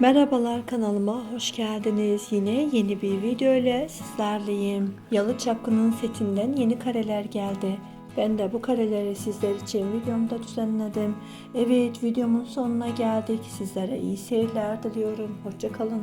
Merhabalar kanalıma hoş geldiniz. Yine yeni bir video ile sizlerleyim. Yalı Çapkın'ın setinden yeni kareler geldi. Ben de bu kareleri sizler için videomda düzenledim. Evet videomun sonuna geldik. Sizlere iyi seyirler diliyorum. Hoşçakalın.